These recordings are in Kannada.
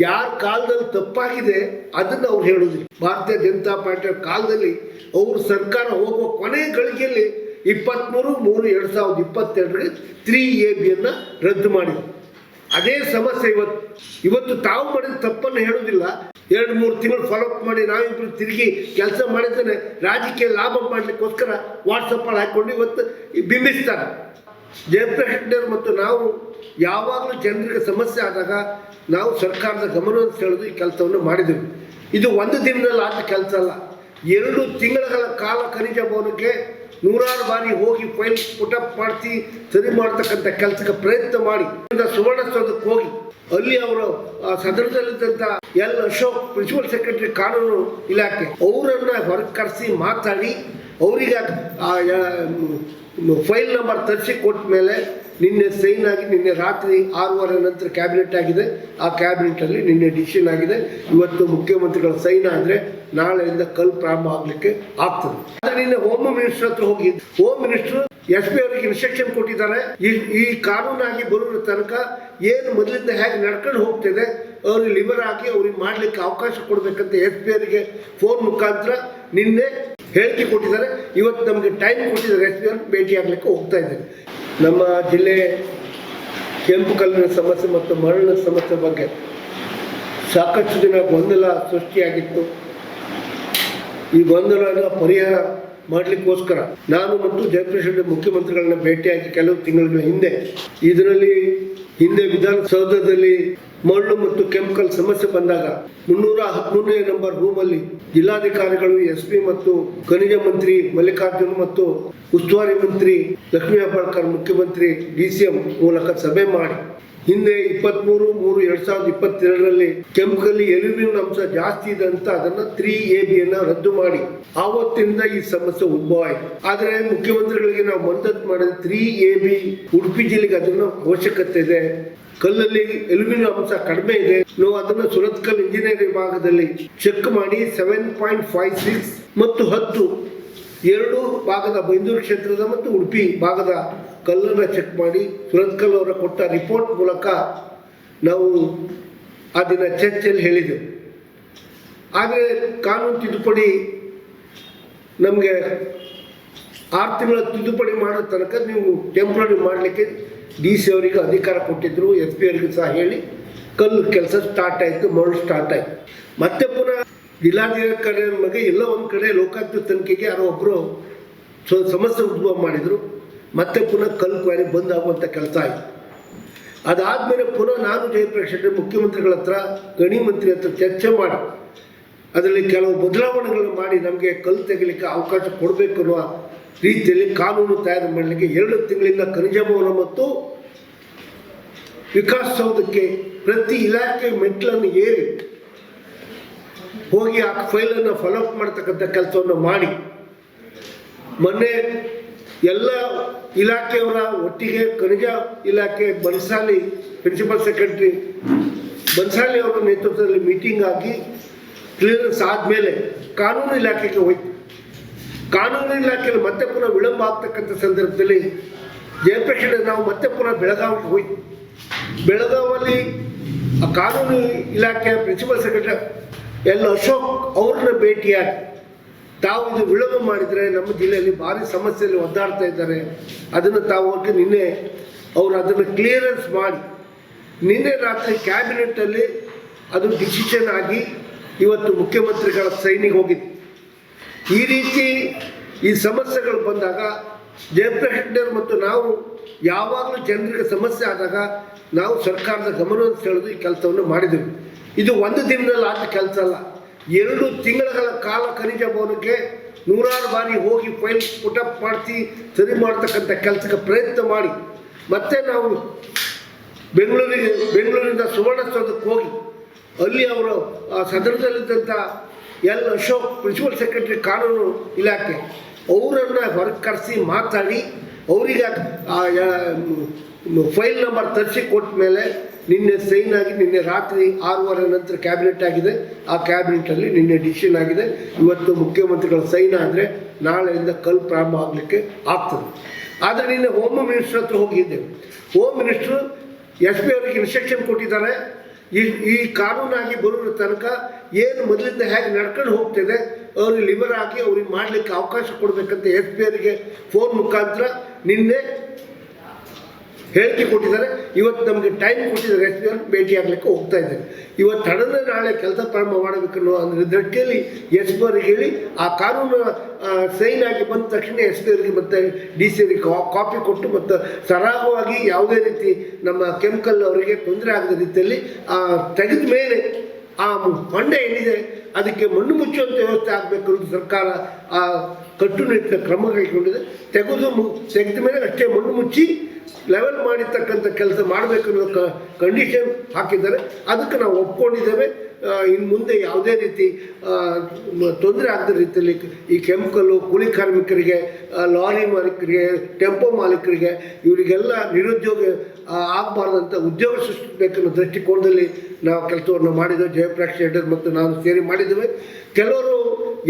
ಯಾರ ಕಾಲದಲ್ಲಿ ತಪ್ಪಾಗಿದೆ ಅದನ್ನು ಅವ್ರು ಹೇಳೋದಿಲ್ಲ. ಭಾರತೀಯ ಜನತಾ ಪಾರ್ಟಿಯ ಕಾಲದಲ್ಲಿ ಅವರು ಸರ್ಕಾರ ಹೋಗುವ ಕೊನೆ ಗಳಿಗೆಯಲ್ಲಿ ಇಪ್ಪತ್ತ್ಮೂರು ಮೂರು, ಎರಡು ಸಾವಿರದ ಇಪ್ಪತ್ತೆರಡರಿಗೆ ತ್ರೀ ಎ ಬಿಯನ್ನು ರದ್ದು ಮಾಡಿದ್ರು. ಅದೇ ಸಮಸ್ಯೆ ಇವತ್ತು. ಇವತ್ತು ತಾವು ಮಾಡಿದ ತಪ್ಪನ್ನು ಹೇಳೋದಿಲ್ಲ. ಎರಡು, ಮೂರು ತಿಂಗಳು ಫಾಲೋಅಪ್ ಮಾಡಿ ನಾವಿಬ್ರು ತಿರುಗಿ ಕೆಲಸ ಮಾಡಿದ್ದೇನೆ. ರಾಜಕೀಯ ಲಾಭ ಮಾಡಲಿಕ್ಕೋಸ್ಕರ ವಾಟ್ಸಪ್ಪಲ್ಲಿ ಹಾಕ್ಕೊಂಡು ಇವತ್ತು ಬಿಂಬಿಸ್ತಾರೆ. ಜಯಪ್ರಕಾಶ್ ಮತ್ತು ನಾವು ಯಾವಾಗಲೂ ಜನರಿಗೆ ಸಮಸ್ಯೆ ಆದಾಗ ನಾವು ಸರ್ಕಾರದ ಗಮನವನ್ನು ಸೆಳೆದು ಈ ಕೆಲಸವನ್ನು ಮಾಡಿದೆವು ಇದು ಒಂದು ದಿನದಲ್ಲಿ ಆದ ಕೆಲಸ ಅಲ್ಲ. ಎರಡು ತಿಂಗಳ ಕಾಲ ಖನಿಜ ಭವನಕ್ಕೆ ನೂರಾರು ಬಾರಿ ಹೋಗಿ ಫೈಲ್ ಪುಟಪ್ ಮಾಡಿಸಿ ಸರಿ ಮಾಡ್ತಕ್ಕಂಥ ಕೆಲಸಕ್ಕೆ ಪ್ರಯತ್ನ ಮಾಡಿ. ಸುವರ್ಣಸೌಧಕ್ಕೆ ಹೋಗಿ. ಅಲ್ಲಿ ಅವರು ಸದನದಲ್ಲಿದ್ದಂಥ ಎಲ್ ಅಶೋಕ್, ಪ್ರಿನ್ಸಿಪಲ್ ಸೆಕ್ರೆಟರಿ ಕಾನೂನು ಇಲಾಖೆ, ಅವರನ್ನು ಹೊರಗೆ ಮಾತಾಡಿ, ಅವರಿಗೆ ಫೈಲ್ ನಂಬರ್ ತರಿಸಿ ಕೊಟ್ಟ ಮೇಲೆ ನಿನ್ನೆ ಸೈನ್ ಆಗಿ ನಿನ್ನೆ ರಾತ್ರಿ ಆರೂವರೆ ನಂತರ ಕ್ಯಾಬಿನೆಟ್ ಆಗಿದೆ. ಆ ಕ್ಯಾಬಿನೆಟಲ್ಲಿ ನಿನ್ನೆ ಡಿಸಿಷನ್ ಆಗಿದೆ. ಇವತ್ತು ಮುಖ್ಯಮಂತ್ರಿಗಳ ಸೈನ್ ಆದರೆ ನಾಳೆಯಿಂದ ಕಲ್ ಪ್ರಾರಂಭ ಆಗಲಿಕ್ಕೆ ಆಗ್ತದೆ. ಆದರೆ ನಿನ್ನೆ ಹೋಮ್ ಮಿನಿಸ್ಟರ್ ಹತ್ರ ಹೋಗಿ ಹೋಮ್ ಮಿನಿಸ್ಟರ್ ಎಸ್ ಪಿ ಅವರಿಗೆ ಇನ್ಸ್ಟ್ರಕ್ಷನ್ ಕೊಟ್ಟಿದ್ದಾರೆ. ಈ ಕಾನೂನಾಗಿ ಬರುವ ತನಕ ಏನು ಮೊದಲಿಂದ ಹೇಗೆ ನಡ್ಕೊಂಡು ಹೋಗ್ತಿದೆ ಅವ್ರಿಗೆ ಲಿವರ್ ಹಾಕಿ ಅವ್ರಿಗೆ ಮಾಡಲಿಕ್ಕೆ ಅವಕಾಶ ಕೊಡಬೇಕಂತ ಎಸ್ ಪಿ ಅವರಿಗೆ ಫೋನ್ ಮುಖಾಂತರ ನಿನ್ನೆ ಹೇಳಿಕೆ ಕೊಟ್ಟಿದ್ದಾರೆ. ಇವತ್ತು ನಮಗೆ ಟೈಮ್ ಕೊಟ್ಟಿದ್ದಾರೆ. ಎಸ್ ಪಿ ಭೇಟಿ ಆಗಲಿಕ್ಕೆ ಹೋಗ್ತಾ ಇದ್ದಾರೆ ನಮ್ಮ ಜಿಲ್ಲೆ ಕೆಂಪು ಕಲ್ಲಿನ ಸಮಸ್ಯೆ ಮತ್ತು ಮರಳಿನ ಸಮಸ್ಯೆ ಬಗ್ಗೆ ಸಾಕಷ್ಟು ದಿನ ಗೊಂದಲ ಸೃಷ್ಟಿಯಾಗಿತ್ತು. ಈ ಗೊಂದಲನ ಪರಿಹಾರ ಮಾಡಲಿಕ್ಕೋಸ್ಕರ ನಾನು ಮತ್ತು ಜಯಪ್ರಕಾಶ್ ರೆಡ್ಡಿ ಮುಖ್ಯಮಂತ್ರಿಗಳನ್ನ ಭೇಟಿಯಾಗಿ ಕೆಲವು ತಿಂಗಳುಗಳ ಹಿಂದೆ, ಇದರಲ್ಲಿ ಹಿಂದೆ ವಿಧಾನಸೌಧದಲ್ಲಿ ಮರಳು ಮತ್ತು ಕೆಮಿಕಲ್ ಸಮಸ್ಯೆ ಬಂದಾಗ ಮುನ್ನೂರ ಹದಿಮೂರನೇ ನಂಬರ್ ರೂಮಲ್ಲಿ ಜಿಲ್ಲಾಧಿಕಾರಿಗಳು ಎಸ್ ಪಿ ಮತ್ತು ಖನಿಜ ಮಂತ್ರಿ ಮಲ್ಲಿಕಾರ್ಜುನ್ ಮತ್ತು ಉಸ್ತುವಾರಿ ಮಂತ್ರಿ ಲಕ್ಷ್ಮೀ ಹೆಬ್ಬಾಳ್ಕರ್, ಮುಖ್ಯಮಂತ್ರಿ ಡಿ ಸಿ ಎಂ ಮೂಲಕ ಸಭೆ ಮಾಡಿ ಹಿಂದೆ ಇಪ್ಪತ್ಮೂರು, ಮೂರು, ಎರಡ್ ಸಾವಿರದ ಇಪ್ಪತ್ತೆರಡರಲ್ಲಿ ಕೆಂಪಲ್ಲಿ ಎಲ್ಯೂಮಿನಿಯಂ ಅಂಶ ಜಾಸ್ತಿ ಇದೆ ಅಂತ ಅದನ್ನ ತ್ರೀ ಎ ಬಿಯನ್ನ ರದ್ದು ಮಾಡಿ. ಆವತ್ತಿಂದ ಈ ಸಮಸ್ಯೆ ಉದ್ಭವ ಆಯ್ತು. ಆದ್ರೆ ಮುಖ್ಯಮಂತ್ರಿಗಳಿಗೆ ನಾವು ಮಂದತ್ ಮಾಡಿದ ತ್ರೀ ಎ ಬಿ ಉಡುಪಿ ಜಿಲ್ಲೆಗೆ ಅದನ್ನ ಅವಶ್ಯಕತೆ ಇದೆ. ಕಲ್ಲಲ್ಲಿ ಎಲ್ಯೂಮಿನಿಯಂ ಅಂಶ ಕಡಿಮೆ ಇದೆ. ನಾವು ಅದನ್ನ ಸುರತ್ಕಲ್ ಇಂಜಿನಿಯರಿಂಗ್ ವಿಭಾಗದಲ್ಲಿ ಚೆಕ್ ಮಾಡಿ ಸೆವೆನ್ ಪಾಯಿಂಟ್ ಫೈವ್ ಸಿಕ್ಸ್ ಮತ್ತು ಹತ್ತು ಎರಡು ಭಾಗದ ಬೈಂದೂರು ಕ್ಷೇತ್ರದ ಮತ್ತು ಉಡುಪಿ ಭಾಗದ ಕಲ್ಲನ್ನು ಚೆಕ್ ಮಾಡಿ ಸುರತ್ಕಲ್ ಅವರ ಕೊಟ್ಟ ರಿಪೋರ್ಟ್ ಮೂಲಕ ನಾವು ಆ ದಿನ ಚರ್ಚೆಯಲ್ಲಿ ಹೇಳಿದೆವು. ಆದರೆ ಕಾನೂನು ತಿದ್ದುಪಡಿ ನಮಗೆ ಆರು ತಿಂಗಳ ತಿದ್ದುಪಡಿ ಮಾಡೋ ತನಕ ನೀವು ಟೆಂಪ್ರರಿ ಮಾಡಲಿಕ್ಕೆ ಡಿ ಸಿ ಅವರಿಗೆ ಅಧಿಕಾರ ಕೊಟ್ಟಿದ್ದರು ಎಸ್ ಪಿ ಅವರಿಗೆ ಸಹ ಹೇಳಿ ಕಲ್ಲು ಕೆಲಸ ಸ್ಟಾರ್ಟ್ ಆಯಿತು, ಮರಳು ಸ್ಟಾರ್ಟ್ ಆಯಿತು. ಮತ್ತೆ ಪುನಃ ಜಿಲ್ಲಾಧಿಕಾರಿ ಬಗ್ಗೆ ಎಲ್ಲ ಒಂದು ಕಡೆ ಲೋಕಾಯುಕ್ತ ತನಿಖೆಗೆ ಯಾರೋ ಒಬ್ಬರು ಸಮಸ್ಯೆ ಉದ್ಭವ ಮಾಡಿದರು. ಮತ್ತೆ ಪುನಃ ಕಲ್ಲು ಕ್ವಾರಿ ಬಂದ್ ಆಗುವಂಥ ಕೆಲಸ ಆಯಿತು. ಅದಾದಮೇಲೆ ಪುನಃ ನಾನು ಜಯಪ್ರಕಾಶ್ ರೆಡ್ಡಿ ಮುಖ್ಯಮಂತ್ರಿಗಳ ಹತ್ರ, ಗಣಿ ಮಂತ್ರಿ ಹತ್ರ ಚರ್ಚೆ ಮಾಡಿ, ಅದರಲ್ಲಿ ಕೆಲವು ಬದಲಾವಣೆಗಳನ್ನು ಮಾಡಿ ನಮಗೆ ಕಲ್ಲು ತೆಗಿಲಿಕ್ಕೆ ಅವಕಾಶ ಕೊಡಬೇಕು ಅನ್ನುವ ರೀತಿಯಲ್ಲಿ ಕಾನೂನು ತಯಾರು ಮಾಡಲಿಕ್ಕೆ ಎರಡು ತಿಂಗಳಿಂದ ಖನಿಜ ಭವನ ಮತ್ತು ವಿಕಾಸಸೌಧಕ್ಕೆ ಪ್ರತಿ ಇಲಾಖೆ ಮೆಟ್ಲನ್ನು ಏರಿ ಹೋಗಿ ಆ ಫೈಲನ್ನು ಫಾಲೋಅಪ್ ಮಾಡ್ತಕ್ಕಂಥ ಕೆಲಸವನ್ನು ಮಾಡಿ. ಮೊನ್ನೆ ಎಲ್ಲ ಇಲಾಖೆಯವರ ಒಟ್ಟಿಗೆ ಖನಿಜ ಇಲಾಖೆ ಬನ್ಸಾಲಿ ಪ್ರಿನ್ಸಿಪಲ್ ಸೆಕ್ರೆಟರಿ ಬನ್ಸಾಲಿ ಅವರ ನೇತೃತ್ವದಲ್ಲಿ ಮೀಟಿಂಗ್ ಆಗಿ ಕ್ಲಿಯರೆನ್ಸ್ ಆದಮೇಲೆ ಕಾನೂನು ಇಲಾಖೆಗೆ ಹೋಯ್ತು. ಕಾನೂನು ಇಲಾಖೆಯಲ್ಲಿ ಮತ್ತೆ ಪುನಃ ವಿಳಂಬ ಆಗ್ತಕ್ಕಂಥ ಸಂದರ್ಭದಲ್ಲಿ ಜಯಪ್ರಕಾಶ್ ನಾವು ಮತ್ತೆ ಪುನಃ ಬೆಳಗಾವಿಗೆ ಹೋಯ್ತು. ಬೆಳಗಾವಲ್ಲಿ ಆ ಕಾನೂನು ಇಲಾಖೆಯ ಪ್ರಿನ್ಸಿಪಲ್ ಸೆಕ್ರೆಟರಿ ಎಲ್ ಅಶೋಕ್ ಅವ್ರನ್ನ ಭೇಟಿಯಾಗಿ ತಾವು ಇದು ವಿಳಂಬ ಮಾಡಿದರೆ ನಮ್ಮ ಜಿಲ್ಲೆಯಲ್ಲಿ ಭಾರಿ ಸಮಸ್ಯೆಯಲ್ಲಿ ಒದ್ದಾಡ್ತಾ ಇದ್ದಾರೆ. ಅದನ್ನು ತಾವು ಅವ್ರಿಗೆ ನಿನ್ನೆ ಅವರು ಅದನ್ನು ಕ್ಲಿಯರೆನ್ಸ್ ಮಾಡಿ ನಿನ್ನೆ ರಾತ್ರಿ ಕ್ಯಾಬಿನೆಟ್ಟಲ್ಲಿ ಅದು ಡಿಸಿಷನ್ ಆಗಿ ಇವತ್ತು ಮುಖ್ಯಮಂತ್ರಿಗಳ ಸೈನಿಗೆ ಹೋಗಿತ್ತು ಈ ರೀತಿ ಈ ಸಮಸ್ಯೆಗಳು ಬಂದಾಗ ಜಯಪ್ರಕಾಶ್ ಮತ್ತು ನಾವು ಯಾವಾಗಲೂ ಜನರಿಗೆ ಸಮಸ್ಯೆ ಆದಾಗ ನಾವು ಸರ್ಕಾರದ ಗಮನವನ್ನು ಸೆಳೆದು ಈ ಕೆಲಸವನ್ನು ಮಾಡಿದೆವು ಇದು ಒಂದು ದಿನದಲ್ಲಿ ಆದ ಕೆಲಸ ಅಲ್ಲ. ಎರಡು ತಿಂಗಳುಗಳ ಕಾಲ ಖನಿಜ ಭವನಕ್ಕೆ ನೂರಾರು ಬಾರಿ ಹೋಗಿ ಫೈಲ್ ಪುಟಪ್ ಮಾಡಿಸಿ ಸರಿ ಮಾಡ್ತಕ್ಕಂಥ ಕೆಲಸಕ್ಕೆ ಪ್ರಯತ್ನ ಮಾಡಿ. ಮತ್ತೆ ನಾವು ಬೆಂಗಳೂರಿಗೆ, ಬೆಂಗಳೂರಿಂದ ಸುವರ್ಣಸೌಧಕ್ಕೆ ಹೋಗಿ, ಅಲ್ಲಿ ಅವರು, ಆ ಸದನದಲ್ಲಿದ್ದಂಥ ಎಲ್ ಅಶೋಕ್, ಪ್ರಿನ್ಸಿಪಲ್ ಸೆಕ್ರೆಟರಿ ಕಾನೂನು ಇಲಾಖೆ, ಅವರನ್ನು ಹೊರಗೆ ಕರೆಸಿ ಮಾತಾಡಿ, ಅವರಿಗೆ ಫೈಲ್ ನಂಬರ್ ತರಿಸಿ ಕೊಟ್ಟ ಮೇಲೆ ನಿನ್ನೆ ಸೈನ್ ಆಗಿ ನಿನ್ನೆ ರಾತ್ರಿ ಆರೂವರೆ ನಂತರ ಕ್ಯಾಬಿನೆಟ್ ಆಗಿದೆ. ಆ ಕ್ಯಾಬಿನೆಟಲ್ಲಿ ನಿನ್ನೆ ಡಿಸಿಷನ್ ಆಗಿದೆ. ಇವತ್ತು ಮುಖ್ಯಮಂತ್ರಿಗಳ ಸೈನ್ ಆದರೆ ನಾಳೆಯಿಂದ ಕಲ್ ಪ್ರಾರಂಭ ಆಗಲಿಕ್ಕೆ ಆಗ್ತದೆ. ಆದರೆ ನಿನ್ನೆ ಹೋಮ್ ಮಿನಿಸ್ಟರ್ ಹತ್ರ ಹೋಗಿದ್ದೆ. ಹೋಮ್ ಮಿನಿಸ್ಟ್ರು ಎಸ್ ಪಿ ಅವರಿಗೆ ಇನ್ಸ್ಟ್ರಕ್ಷನ್ ಕೊಟ್ಟಿದ್ದಾರೆ. ಈ ಈ ಕಾನೂನಾಗಿ ಬರೋ ತನಕ ಏನು ಮೊದಲಿಂದ ಹೇಗೆ ನಡ್ಕೊಂಡು ಹೋಗ್ತಿದೆ ಅವ್ರಿಗೆ ಲಿವರ್ ಹಾಕಿ ಅವ್ರಿಗೆ ಮಾಡಲಿಕ್ಕೆ ಅವಕಾಶ ಕೊಡಬೇಕಂತ ಎಸ್ ಪಿ ಅವರಿಗೆ ಫೋನ್ ಮುಖಾಂತರ ನಿನ್ನೆ ಹೇಳಿಕೆ ಕೊಟ್ಟಿದ್ದಾರೆ. ಇವತ್ತು ನಮಗೆ ಟೈಮ್ ಕೊಟ್ಟಿದ್ದಾರೆ. ಪಿ ಅವ್ರಿಗೆ ಭೇಟಿ ಆಗ್ಲಿಕ್ಕೆ ಹೋಗ್ತಾ ಇದ್ದಾರೆ. ಇವತ್ತು ಹಣದ ನಾಳೆ ಕೆಲಸ ಪ್ರಾರಂಭ ಮಾಡಬೇಕನ್ನೋ ಅಂದರೆ ದೃಷ್ಟಿಯಲ್ಲಿ ಎಸ್ ಪಿ ಅವರಿಗೆ ಹೇಳಿ, ಆ ಕಾನೂನು ಸೈನ್ ಆಗಿ ಬಂದ ತಕ್ಷಣ ಎಸ್ ಪಿ ಅವರಿಗೆ ಮತ್ತು ಡಿ ಸಿ ಅವರಿಗೆ ಕಾಪಿ ಕೊಟ್ಟು ಮತ್ತು ಸರಾಗವಾಗಿ ಯಾವುದೇ ರೀತಿ ನಮ್ಮ ಕೆಮಿಕಲ್ ಅವರಿಗೆ ತೊಂದರೆ ಆಗದ ರೀತಿಯಲ್ಲಿ ತೆಗೆದ ಮೇಲೆ ಆ ಹೊಂಡ ಏನಿದೆ ಅದಕ್ಕೆ ಮಣ್ಣು ಮುಚ್ಚುವಂಥ ವ್ಯವಸ್ಥೆ ಆಗಬೇಕು ಅಂತ ಸರ್ಕಾರ, ಆ ಕಟ್ಟುನಿಟ್ಟಿನ ಕ್ರಮ ಕೈಗೊಂಡಿದೆ. ತೆಗೆದು ತೆಗೆದ ಮೇಲೆ ಅಷ್ಟೇ ಮಣ್ಣು ಮುಚ್ಚಿ ಲೆವೆಲ್ ಮಾಡಿರ್ತಕ್ಕಂಥ ಕೆಲಸ ಮಾಡಬೇಕು ಅನ್ನೋ ಕಂಡೀಷನ್ ಹಾಕಿದ್ದಾರೆ. ಅದಕ್ಕೆ ನಾವು ಒಪ್ಕೊಂಡಿದ್ದೇವೆ. ಇನ್ನು ಮುಂದೆ ಯಾವುದೇ ರೀತಿ ತೊಂದರೆ ಆಗದ ರೀತಿಯಲ್ಲಿ ಈ ಕೆಮಿಕಲ್ಲು, ಕೂಲಿ ಕಾರ್ಮಿಕರಿಗೆ ಲಾರಿ ಮಾಲೀಕರಿಗೆ, ಟೆಂಪೋ ಮಾಲೀಕರಿಗೆ ಇವರಿಗೆಲ್ಲ ನಿರುದ್ಯೋಗ ಆಗಬಾರ್ದಂತ ಉದ್ಯೋಗ ಸೃಷ್ಟಿಸಬೇಕನ್ನೋ ದೃಷ್ಟಿಕೋನದಲ್ಲಿ ನಾವು ಕೆಲಸವನ್ನು ಮಾಡಿದ್ದೇವೆ. ಜಯಪ್ರಕಾಶ್ ಶೆಟ್ಟರ್ ಮತ್ತು ನಾನು ಸೇರಿ ಮಾಡಿದ್ದೇವೆ. ಕೆಲವರು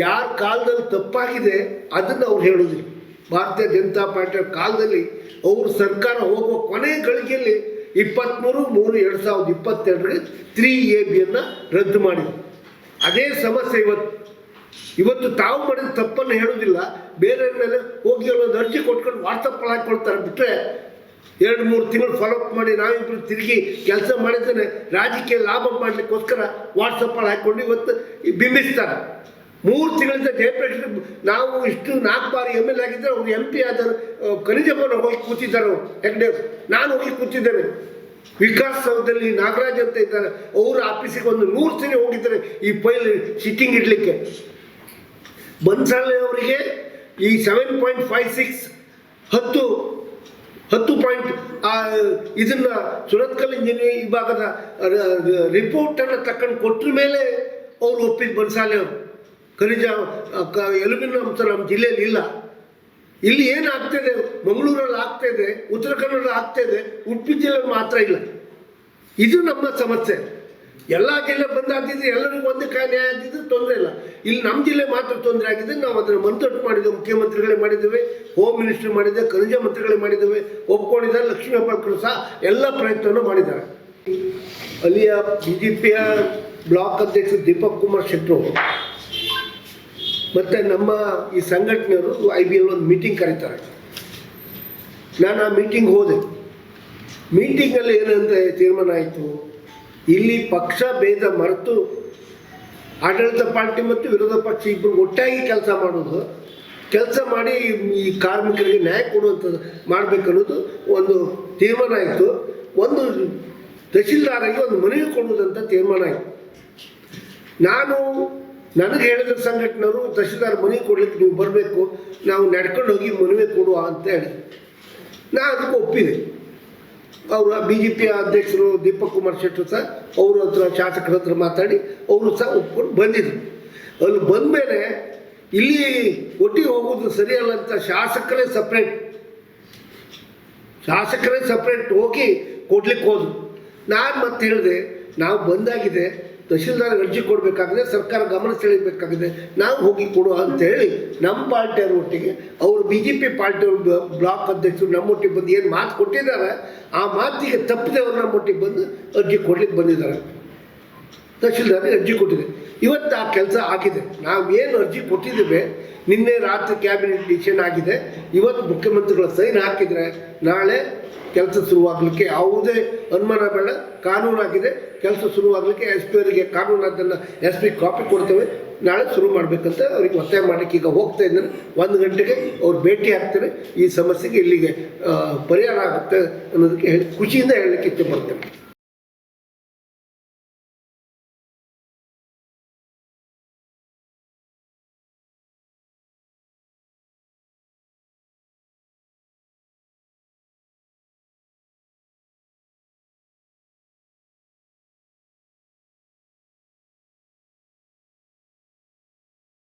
ಯಾರ ಕಾಲದಲ್ಲಿ ತಪ್ಪಾಗಿದೆ ಅದನ್ನು ಅವ್ರು ಹೇಳೋದಿಲ್ಲ. ಭಾರತೀಯ ಜನತಾ ಪಾರ್ಟಿಯ ಕಾಲದಲ್ಲಿ ಅವರು ಸರ್ಕಾರ ಹೋಗುವ ಕೊನೆ ಗಳಿಗೆಯಲ್ಲಿ ಇಪ್ಪತ್ತ್ಮೂರು ಮೂರು, ಎರಡು ಸಾವಿರದ ಇಪ್ಪತ್ತೆರಡರಲ್ಲಿ ತ್ರೀ ಎ ಬಿಯನ್ನು ರದ್ದು ಮಾಡಿದ್ರು. ಅದೇ ಸಮಸ್ಯೆ ಇವತ್ತು. ಇವತ್ತು ತಾವು ಮಾಡಿದ ತಪ್ಪನ್ನು ಹೇಳೋದಿಲ್ಲ ಬೇರೆ ಮೇಲೆ ಹೋಗಿ ಒಂದು ಅರ್ಜಿ ಕೊಟ್ಕೊಂಡು ವಾಟ್ಸಪ್ ಹಾಕ್ಕೊಳ್ತಾರೆ ಬಿಟ್ಟರೆ ಎರಡು, ಮೂರು ತಿಂಗಳು ಫಾಲೋಅಪ್ ಮಾಡಿ ನಾವಿಬ್ಬರು ತಿರುಗಿ ಕೆಲಸ ಮಾಡಿದ್ದೇನೆ. ರಾಜಕೀಯ ಲಾಭ ಮಾಡಲಿಕ್ಕೋಸ್ಕರ ವಾಟ್ಸಪ್ಪಲ್ಲಿ ಹಾಕ್ಕೊಂಡು ಇವತ್ತು ಬಿಂಬಿಸ್ತಾರೆ. ಮೂರು ತಿಂಗಳಿಂದ ಜಯಪ್ರಕಾಶ್ ನಾವು ಇಷ್ಟು ನಾಲ್ಕು ಬಾರಿ ಎಂ ಎಲ್ ಆಗಿದ್ದರೆ ಅವ್ರು ಎಂ ಪಿ ಆದರು ಖನಿಜಪ್ಪನ ಹೋಗಿ ಕೂತಿದ್ದಾರೆ. ಹೆಗ್ಡೆ ನಾನು ಹೋಗಿ ಕೂತಿದ್ದೇನೆ. ವಿಕಾಸ್ ಸೌಧದಲ್ಲಿ ನಾಗರಾಜ್ ಅಂತ ಇದ್ದಾರೆ. ಅವ್ರ ಆಫೀಸಿಗೆ ಒಂದು ನೂರು ಸರಿ ಹೋಗಿದ್ದಾರೆ ಈ ಫೈಲ್ ಸಿಟ್ಟಿಂಗ್ ಇಡಲಿಕ್ಕೆ. ಬನ್ಸಾಲೆ ಅವರಿಗೆ ಈ ಸೆವೆನ್ ಪಾಯಿಂಟ್ ಫೈವ್ ಸಿಕ್ಸ್ ಹತ್ತು ಹತ್ತು ಪಾಯಿಂಟ್ ಇದನ್ನ ಸುರತ್ಕಲ್ ಇಂಜಿನಿಯರಿಂಗ್ ವಿಭಾಗದ ರಿಪೋರ್ಟನ್ನು ತಕ್ಕೊಂಡು ಕೊಟ್ಟ ಮೇಲೆ ಅವರು ಒಪ್ಪಿದ ಬನ್ಸಾಲೆ ಅವರು. ಖನಿಜ ಎಲುಮಿನ ಅಂಶ ನಮ್ಮ ಜಿಲ್ಲೆಯಲ್ಲಿ ಇಲ್ಲ. ಇಲ್ಲಿ ಏನು ಆಗ್ತಾಯಿದೆ ಮಂಗಳೂರಲ್ಲಿ ಆಗ್ತಾ ಇದೆ, ಉತ್ತರ ಕನ್ನಡ ಆಗ್ತಾ ಇದೆ, ಉಡುಪಿ ಜಿಲ್ಲೆಯಲ್ಲಿ ಮಾತ್ರ ಇಲ್ಲ. ಇದು ನಮ್ಮ ಸಮಸ್ಯೆ. ಎಲ್ಲ ಜಿಲ್ಲೆ ಬಂದಾಗಿದ್ರೆ ಎಲ್ಲರಿಗೂ ಒಂದು ನ್ಯಾಯ ಆಗಿದ್ದು ತೊಂದರೆ ಇಲ್ಲ. ಇಲ್ಲಿ ನಮ್ಮ ಜಿಲ್ಲೆ ಮಾತ್ರ ತೊಂದರೆ ಆಗಿದೆ. ನಾವು ಅದನ್ನು ಮಂತೊಟ್ಟು ಮಾಡಿದ್ದೇವೆ, ಮುಖ್ಯಮಂತ್ರಿಗಳೇ ಮಾಡಿದ್ದೇವೆ ಹೋಮ್ ಮಿನಿಸ್ಟ್ರಿ ಮಾಡಿದ್ದೇವೆ, ಖನಿಜ ಮಂತ್ರಿಗಳೇ ಮಾಡಿದ್ದೇವೆ, ಒಪ್ಕೊಂಡಿದ್ದಾರೆ, ಲಕ್ಷ್ಮೀ ಅಪ್ಪ ಸಹ ಎಲ್ಲ ಪ್ರಯತ್ನವನ್ನು ಮಾಡಿದ್ದಾರೆ. ಅಲ್ಲಿಯ ಬಿ ಜೆ ಬ್ಲಾಕ್ ಅಧ್ಯಕ್ಷ ದೀಪಕ್ ಕುಮಾರ್ ಶೆಟ್ಟರು ಮತ್ತು ನಮ್ಮ ಈ ಸಂಘಟನೆಯವರು ಐ ಬಿ ಎಲ್ ಒಂದು ಮೀಟಿಂಗ್ ಕರೀತಾರೆ. ನಾನು ಆ ಮೀಟಿಂಗ್ ಹೋದೆ. ಮೀಟಿಂಗಲ್ಲಿ ಏನಂತ ತೀರ್ಮಾನ ಆಯಿತು. ಇಲ್ಲಿ ಪಕ್ಷ ಭೇದ ಮರೆತು ಆಡಳಿತ ಪಾರ್ಟಿ ಮತ್ತು ವಿರೋಧ ಪಕ್ಷ ಇಬ್ಬರು ಒಟ್ಟಾಗಿ ಕೆಲಸ ಮಾಡೋದು ಕೆಲಸ ಮಾಡಿ ಈ ಕಾರ್ಮಿಕರಿಗೆ ನ್ಯಾಯ ಕೊಡುವಂಥದ್ದು ಮಾಡಬೇಕನ್ನೋದು ಒಂದು ತೀರ್ಮಾನ ಆಯಿತು. ಒಂದು ತಹಶೀಲ್ದಾರಿಗೆ ಒಂದು ಮನವಿ ಕೊಡುವುದಂತ ತೀರ್ಮಾನ ಆಯಿತು. ನಾನು ನನಗೆ ಹೇಳಿದ ಸಂಘಟನೆಯವರು ತಹಶೀಲ್ದಾರ್ ಮನೆಗೆ ಕೊಡ್ಲಿಕ್ಕೆ ನೀವು ಬರಬೇಕು, ನಾವು ನಡ್ಕೊಂಡು ಹೋಗಿ ಮನವಿ ಕೊಡುವ ಅಂತ ಹೇಳಿ. ನಾ ಅದಕ್ಕೆ ಒಪ್ಪಿದೆ. ಅವರು ಬಿ ಜೆ ಪಿ ಅಧ್ಯಕ್ಷರು ದೀಪಕ್ ಕುಮಾರ್ ಶೆಟ್ಟರು ಸಹ ಅವ್ರ ಹತ್ರ ಶಾಸಕರ ಹತ್ರ ಮಾತಾಡಿ, ಅವರು ಸಹ ಒಪ್ಕೊಂಡು ಬಂದಿದ್ರು. ಅಲ್ಲಿ ಬಂದಮೇಲೆ ಇಲ್ಲಿ ಒಟ್ಟಿಗೆ ಹೋಗೋದು ಸರಿಯಲ್ಲ ಅಂತ ಶಾಸಕರೇ ಸಪ್ರೇಟ್ ಶಾಸಕರೇ ಸಪ್ರೇಟ್ ಹೋಗಿ ಕೊಡ್ಲಿಕ್ಕೆ ಹೋದ್ರು. ನಾನು ಮತ್ತೆ ಹೇಳಿದೆ, ನಾವು ಬಂದಾಗಿದೆ ತಹಶೀಲ್ದಾರ್ ಅರ್ಜಿ ಕೊಡಬೇಕಾಗಿದೆ, ಸರ್ಕಾರ ಗಮನ ಸೆಳೆಯಬೇಕಾಗಿದೆ. ನಾವು ಹೋಗಿ ಕೊಡುವ ಅಂತೇಳಿ ನಮ್ಮ ಪಾರ್ಟಿಯವ್ರ ಒಟ್ಟಿಗೆ, ಅವರು ಬಿ ಜೆ ಪಿ ಪಾರ್ಟಿಯವ್ರ ಬ್ಲಾಕ್ ಅಧ್ಯಕ್ಷರು ನಮ್ಮೊಟ್ಟಿಗೆ ಬಂದು ಏನು ಮಾತು ಕೊಟ್ಟಿದ್ದಾರೆ, ಆ ಮಾತಿಗೆ ತಪ್ಪದೆ ಅವ್ರು ನಮ್ಮೊಟ್ಟಿಗೆ ಬಂದು ಅರ್ಜಿ ಕೊಡ್ಲಿಕ್ಕೆ ಬಂದಿದ್ದಾರೆ. ತಹಶೀಲ್ದಾರ್ಗೆ ಅರ್ಜಿ ಕೊಟ್ಟಿದೆ. ಇವತ್ತು ಆ ಕೆಲಸ ಆಗಿದೆ. ನಾವು ಏನು ಅರ್ಜಿ ಕೊಟ್ಟಿದ್ದೇವೆ, ನಿನ್ನೆ ರಾತ್ರಿ ಕ್ಯಾಬಿನೆಟ್ ಡಿಸಿಷನ್ ಆಗಿದೆ. ಇವತ್ತು ಮುಖ್ಯಮಂತ್ರಿಗಳ ಸೈನ್ ಹಾಕಿದರೆ ನಾಳೆ ಕೆಲಸ ಶುರುವಾಗಲಿಕ್ಕೆ ಯಾವುದೇ ಅನುಮಾನ ಬೇಡ, ಕಾನೂನು ಆಗಿದೆ. ಕೆಲಸ ಶುರುವಾಗಲಿಕ್ಕೆ ಎಸ್ ಪಿ ಅವರಿಗೆ ಕಾನೂನು ಅದನ್ನು ಎಸ್ ಪಿ ಕಾಪಿ ಕೊಡ್ತೇವೆ. ನಾಳೆ ಶುರು ಮಾಡಬೇಕಂತ ಅವ್ರಿಗೆ ಒತ್ತಾಯ ಮಾಡಲಿಕ್ಕೆ ಈಗ ಹೋಗ್ತಾ ಇದ್ದಾರೆ. ಒಂದು ಗಂಟೆಗೆ ಅವ್ರು ಭೇಟಿ ಆಗ್ತಾರೆ. ಈ ಸಮಸ್ಯೆಗೆ ಇಲ್ಲಿಗೆ ಪರಿಹಾರ ಆಗುತ್ತೆ ಅನ್ನೋದಕ್ಕೆ ಹೇಳಿ ಖುಷಿಯಿಂದ ಹೇಳಲಿಕ್ಕೆ ಇಷ್ಟಪಡ್ತೇನೆ